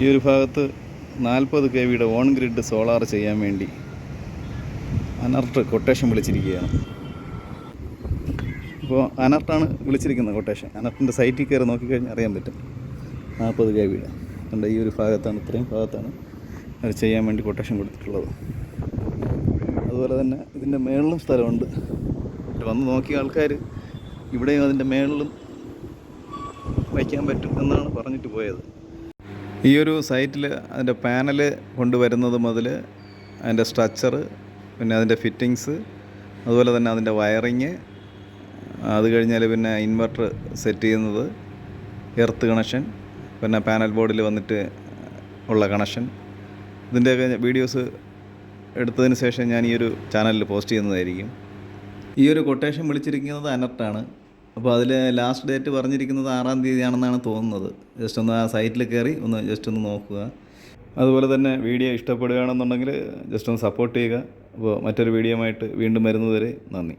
ഈ ഒരു ഭാഗത്ത് നാൽപ്പത് കെ വിയുടെ ഓൺ ഗ്രിഡ് സോളാർ ചെയ്യാൻ വേണ്ടി അനർട്ട് കൊട്ടേഷൻ വിളിച്ചിരിക്കുകയാണ്. ഇപ്പോൾ അനർട്ടാണ് വിളിച്ചിരിക്കുന്നത് കൊട്ടേഷൻ. അനർട്ടിന്റെ സൈറ്റിൽ കയറി നോക്കിക്കഴിഞ്ഞാൽ അറിയാൻ പറ്റും. നാൽപ്പത് കെ വിയുടെ കണ്ട ഈ ഒരു ഭാഗത്താണ് ഇത്രയും ഭാഗത്താണ് അത് ചെയ്യാൻ വേണ്ടി കൊട്ടേഷൻ കൊടുത്തിട്ടുള്ളത്. അതുപോലെ തന്നെ ഇതിന്റെ മേളിലും സ്ഥലമുണ്ട്. വന്ന് നോക്കിയ ആൾക്കാർ ഇവിടെയും അതിന്റെ മേളിലും വയ്ക്കാൻ പറ്റും എന്നാണ് പറഞ്ഞിട്ട് പോയത്. ഈ ഒരു സൈറ്റിൽ അതിന്റെ പാനൽ കൊണ്ടുവരുന്നത് മുതൽ അതിന്റെ സ്ട്രക്ചർ പിന്നെ അതിന്റെ ഫിറ്റിങ്സ് അതുപോലെ തന്നെ അതിന്റെ വയറിങ് അത് കഴിഞ്ഞാൽ പിന്നെ ഇൻവെർട്ടർ സെറ്റ് ചെയ്യുന്നത് എർത്ത് കണക്ഷൻ പിന്നെ പാനൽ ബോർഡിൽ വന്നിട്ട് ഉള്ള കണക്ഷൻ. ഇതിന്റെയൊക്കെ വീഡിയോസ് എടുത്തതിന് ശേഷം ഞാൻ ഈ ഒരു ചാനലിൽ പോസ്റ്റ് ചെയ്യുന്നതായിരിക്കും. ഈ ഒരു കൊട്ടേഷൻ വിളിച്ചിരിക്കുന്നത് അനർട്ടാണ്. അപ്പോൾ അതിൽ ലാസ്റ്റ് ഡേറ്റ് പറഞ്ഞിരിക്കുന്നത് ആറാം തീയതിയാണെന്നാണ് തോന്നുന്നത്. ജസ്റ്റ് ഒന്ന് ആ സൈറ്റിൽ കയറി ഒന്ന് ജസ്റ്റ് ഒന്ന് നോക്കുക. അതുപോലെ തന്നെ വീഡിയോ ഇഷ്ടപ്പെടുകയാണെന്നുണ്ടെങ്കിൽ ജസ്റ്റ് ഒന്ന് സപ്പോർട്ട് ചെയ്യുക. അപ്പോൾ മറ്റൊരു വീഡിയോ ആയിട്ട് വീണ്ടും വരുന്നതുവരെ നന്ദി.